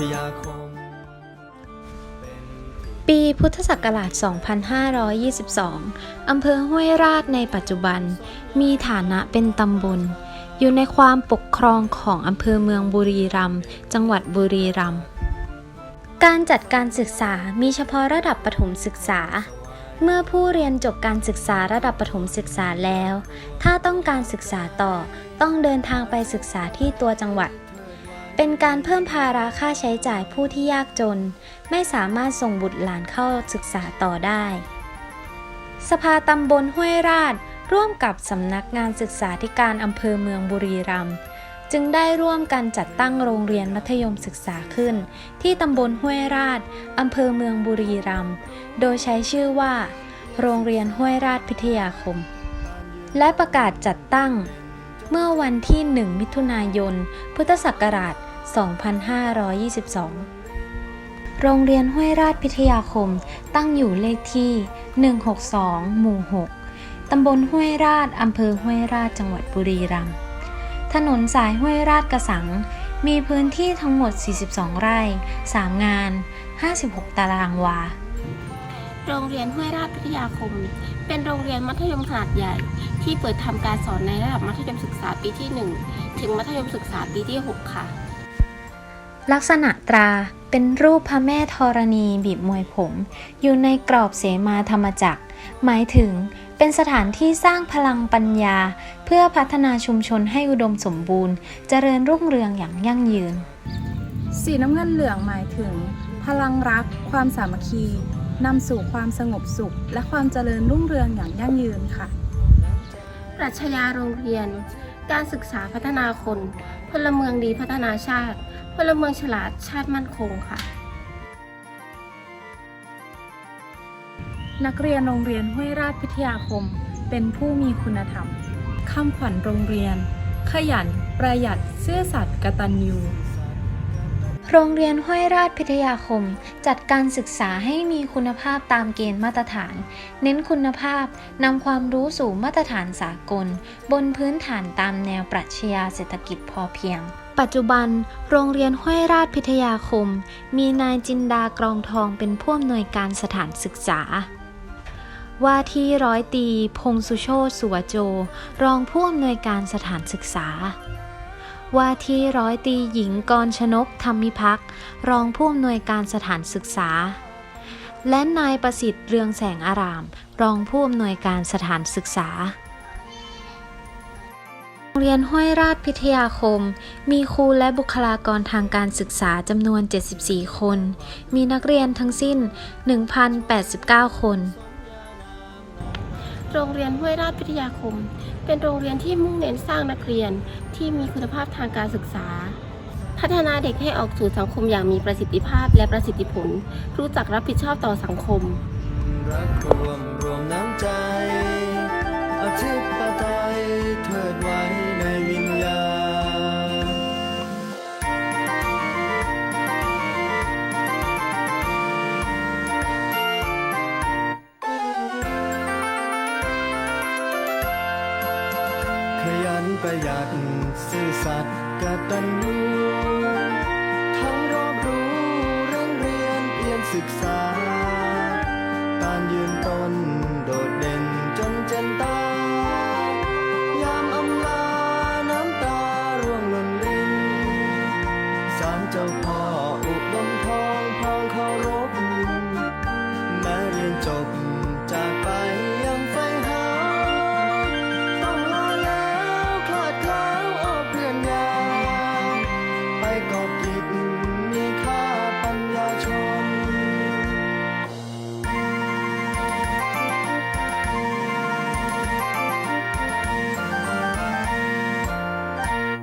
ทยาคม ปีพุทธศักราช 2522 อำเภอห้วยราชในปัจจุบัน มีฐานะเป็นตำบล อยู่ในความปกครองของอำเภอเมืองบุรีรัมย์ จังหวัดบุรีรัมย์ การจัดการศึกษามีเฉพาะระดับประถมศึกษาเมื่อผู้เรียนจบการศึกษาระดับประถมศึกษาแล้ว ถ้าต้องการศึกษาต่อ ต้องเดินทางไปศึกษาที่ตัวจังหวัด เป็นการเพิ่มภาระค่าใช้จ่ายผู้ที่ยากจน ไม่สามารถส่งบุตรหลานเข้าศึกษาต่อได้ สภาตำบลห้วยราช ร่วมกับสำนักงานศึกษาธิการอำเภอเมืองบุรีรัมย์จึงได้ร่วมกันจัดตั้งโรงเรียนมัธยมศึกษาขึ้น ที่ตำบลห้วยราชอำเภอเมืองบุรีรัมย์โดยใช้ชื่อว่า โรงเรียนห้วยราชพิทยาคม และประกาศจัดตั้ง เมื่อวันที่ 1 มิถุนายน พุทธศักราช 2522 โรงเรียนห้วยราชพิทยาคมตั้งอยู่เลขที่ 162 หมู่ 6 ตำบลห้วยราชอำเภอห้วยราชจังหวัดบุรีรัมย์ ถนนสายห้วยราชกระสัง มีพื้นที่ทั้งหมด 42 ไร่ 3 งาน 56 ตารางวา โรงเรียนห้วยราชพิทยาคม เป็นโรงเรียนมัธยมขนาดใหญ่ ที่เปิดทำการสอนในระดับมัธยมศึกษาปีที่ 1 ถึงมัธยมศึกษาปีที่ 6 ค่ะ ลักษณะตราเป็นรูปพระแม่ธรณีบีบมวยผม อยู่ในกรอบเสมาธรรมจักร หมายถึงเป็นสถานที่สร้างพลังปัญญา เพื่อพัฒนาชุมชนให้อุดมสมบูรณ์ เจริญรุ่งเรืองอย่างยั่งยืน สีน้ำเงินเหลืองหมายถึง พลังรัก ความสามัคคีนำสู่ความสงบสุข และความเจริญรุ่งเรืองอย่างยั่งยืนค่ะ ปรัชญาโรงเรียน การศึกษาพัฒนาคน พลเมืองดีพัฒนาชาติ พลเมืองฉลาดชาติมั่นคงค่ะ นักเรียนโรงเรียนห้วยราชพิทยาคม เป็นผู้มีคุณธรรมคำขวัญโรงเรียน ขยันประหยัดซื่อสัตย์กตัญญูโรงเรียนห้วยราชพิทยาคม จัดการศึกษาให้มีคุณภาพตามเกณฑ์มาตรฐาน เน้นคุณภาพนำความรู้สู่มาตรฐานสากล บนพื้นฐานตามแนวปรัชญาเศรษฐกิจพอเพียง ปัจจุบันโรงเรียนห้วยราชพิทยาคม มีนายจินดากรองทองเป็นผู้อำนวยการสถานศึกษา ว่าที่ร้อยตีพงสุโชตสุวโจ รองผู้อำนวยการสถานศึกษา ว่าที่ร้อยตีหญิงกรชนกธรรมิพักรองผู้อำนวยการสถานศึกษา และนายประสิทธิ์เรืองแสงอาราม รองผู้อำนวยการสถานศึกษา งเรียนห้วยราชพิทยาคม มีครูและบุคลากรทางการศึกษาจำนวน 74 คน มีนักเรียนทั้งสิ้น 1,089 คน โรงเรียนห้วยราชพิทยาคม เป็นโรงเรียนที่มุ่งเน้นสร้างนักเรียนที่มีคุณภาพทางการศึกษา พัฒนาเด็กให้ออกสู่สังคมอย่างมีประสิทธิภาพและประสิทธิผล รู้จักรับผิดชอบต่อสังคมรักรวมรวมน้ำใจอธิปไตยเทิดไว้ในวิ ประหยัดซื่อสัตย์กตัญญูทั้งรอบรู้เร่งเรียนเพียรศึกษา การยืนต้นโดดเด่น